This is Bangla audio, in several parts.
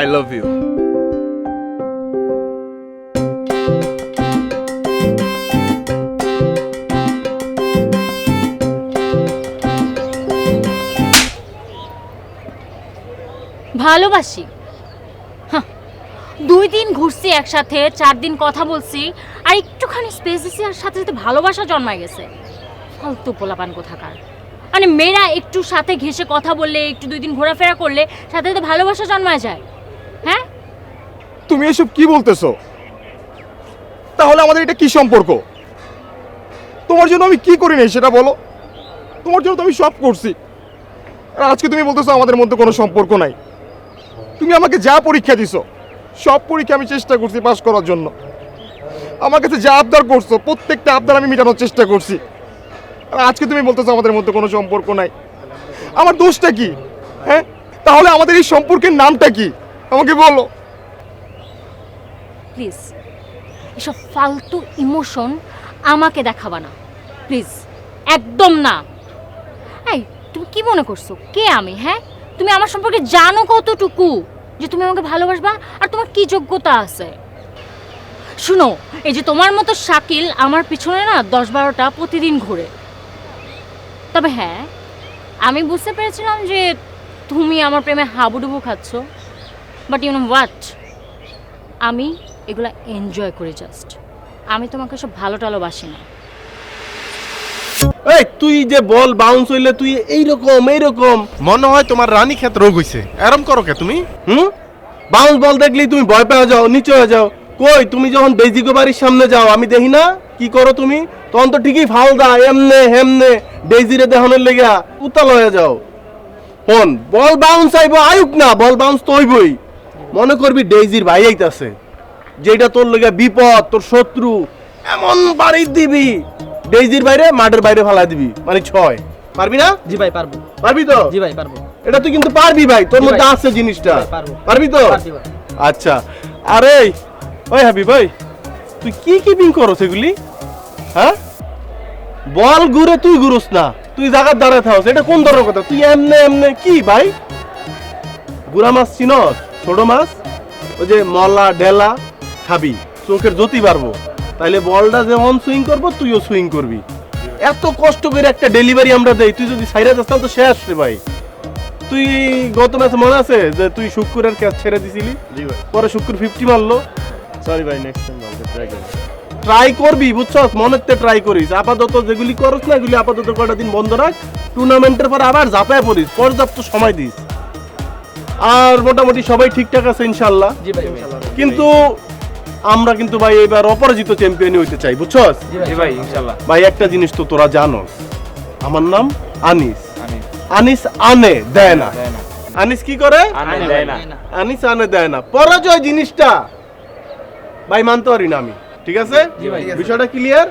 আই লাভ ইউ ভালোবাসি। দুই দিন ঘুরছি একসাথে, চার দিন কথা বলছি, আর একটুখানি স্পেস দিছি আর সাথে সাথে ভালোবাসা জন্মায় গেছে। ফালতু পোলাপান কোথাকার। মানে মেয়েরা একটু সাথে ঘেসে কথা বললে, একটু দুই দিন ঘোরাফেরা করলে, সাথে সাথে ভালোবাসা জন্মায় যায়। তুমি এসব কি বলতেছো? তাহলে আমাদের এটা কি সম্পর্ক? তোমার জন্য আমি কি করি নাই সেটা বলো। তোমার জন্য তো আমি সব করছি। আর আজকে তুমি বলতেছো আমাদের মধ্যে কোনো সম্পর্ক নাই। তুমি আমাকে যা পরীক্ষা দিছো, সব পরীক্ষা আমি চেষ্টা করছি পাশ করার জন্য। আমার কাছে যা আবদার করছ, প্রত্যেকটা আবদার আমি মেটানোর চেষ্টা করছি। আর আজকে তুমি বলতেছো আমাদের মধ্যে কোনো সম্পর্ক নাই। আমার দোষটা কি? হ্যাঁ? তাহলে আমাদের এই সম্পর্কের নামটা কি? আমাকে বলো। প্লিজ, এসব ফালতু ইমোশন আমাকে দেখাবা না। প্লিজ, একদম না। এই, তুমি কি মনে করছ? কে আমি হ্যাঁ? তুমি আমার সম্পর্কে জানো কতটুকু যে তুমি আমাকে ভালোবাসবা? আর তোমার কি যোগ্যতা আছে? শুনো, এই যে তোমার মতো শাকিল আমার পিছনে না দশ বারোটা প্রতিদিন ঘুরে। তবে হ্যাঁ আমি বুঝতে পেরেছিলাম যে তুমি আমার প্রেমে হাবুডুবু খাচ্ছ। বাট ইউ নো হোয়াট আমি এগুলো এনজয় করি জাস্ট আমি তোমাকে সব ভালো টালো বাসি না। এই, তুই যে বল বাউন্স হইলে তুই মনে হয় তোমার রানী ক্ষেত রোগ হইছে। এরম করো কে তুমি? হুম? বাউন্স বল দেখলেই তুমি ভয় পেয়ে যাও, নিচে হয়ে যাও। কই, তুমি যখন বাড়ির সামনে যাও, আমি দেখি না? কি করো তুমি? তখন তো ঠিকই ফালদা এমনে, হেমনে ডেজিরে দেখানোর লেগা উতাল হয়ে যাও। হন, বল বাউন্স আইব, আয়ুক না, বল বাউন্স তো হইবই। মনে করবি ডেইজির ভাই আইতাছে। যেটা তোর লেগে বিপদ তোর শত্রু এমন বাড়ি দিবি ডেইজির বাইরে মাঠের বাইরে ফালাই দিবি। মানে ছয়। পারবি না? জি ভাই পারব। পারবি তো? জি ভাই পারব। এটা তুই কিন্তু পারবি ভাই তোর মধ্যে আছে জিনিসটা। পারব। পারবি তো? আচ্ছা। আরে ওই হাবি ভাই তুই কি কিপিং করো সেগুলি হ্যাঁ? বল ঘুরে তুই ঘুরোস না। তুই জায়গার দাঁড়ায় থাকস। এটা কোন ধরনের কথা? তুই এমনে এমনে কি ভাই? গুড়া মাছ চিনস? ছোট মাছ? ওই যে মলা ডেলা? খাবি চোখের জ্যোতি বাড়বো। তাইলে বলটা যেমন সুইং করব তুইও সুইং করবি। এত কষ্ট করে একটা ডেলিভারি আমরা দেই তুই যদি সাইরা যাস তো শেষ রে ভাই। তুই গত ম্যাচে মনে আছে যে তুই শুক্রের ক্যাচ ছেড়ে দিছিলি? পরে শুক্র ফিফটি মারলো। সরি ভাই নেক্সট টাইম ট্রাই ট্রাই করবি। বুঝছস? মনের তে ট্রাই করিস। আপাতত যেগুলি করস না এগুলি আপাতত কয়টা দিন বন্ধ রাখ। টুর্নামেন্টের পর আবার ঝাঁপায় পড়িস পর্যাপ্ত সময় দিস। আর মোটামুটি সবাই ঠিকঠাক আছে ইনশাল্লাহ। কিন্তু আমরা কিন্তু ভাই এবার অপরাজিত চ্যাম্পিয়ন হইতে চাই বুঝছস? ভাই ইনশাআল্লাহ ভাই একটা জিনিস তো তোরা জানোস আমার নাম আনিস। আনিস। আনে দেয় না। আনিস কি করে? আনিস আনে দেয় না। পরাজয় জিনিসটা ভাই মানতে পারি না আমি ঠিক আছে। বিষয়টা ক্লিয়ার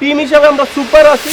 টিম হিসাবে আমরা সুপার আছি।